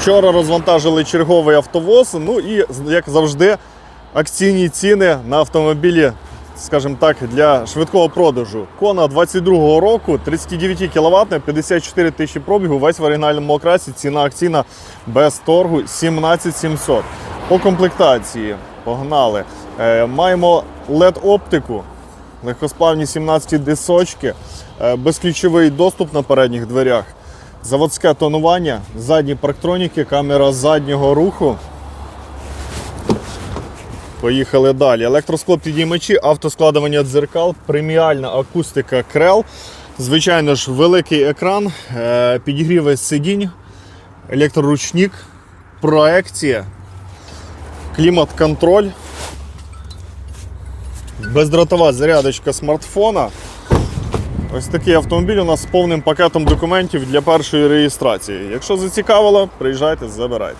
Вчора розвантажили черговий автовоз. Ну і, як завжди, акційні ціни на автомобілі, скажімо так, для швидкого продажу. Кона 22-го року, 39 кВт, 54 тисячі пробігу, весь в оригінальному окрасі, ціна акційна без торгу 17700. По комплектації погнали. Е, маємо LED-оптику, легкосплавні 17 дисочки, е, безключовий доступ на передніх дверях, заводське тонування, задні парктроніки, камера заднього руху. Поїхали далі. Електросклопідіймачі, автоскладування дзеркал, преміальна акустика крел. Звичайно ж, великий екран, е, підігріви сидінь, електроручник, проекція, клімат-контроль, бездротова зарядочка смартфона. Ось такий автомобіль у нас з повним пакетом документів для першої реєстрації. Якщо зацікавило, приїжджайте, забирайте.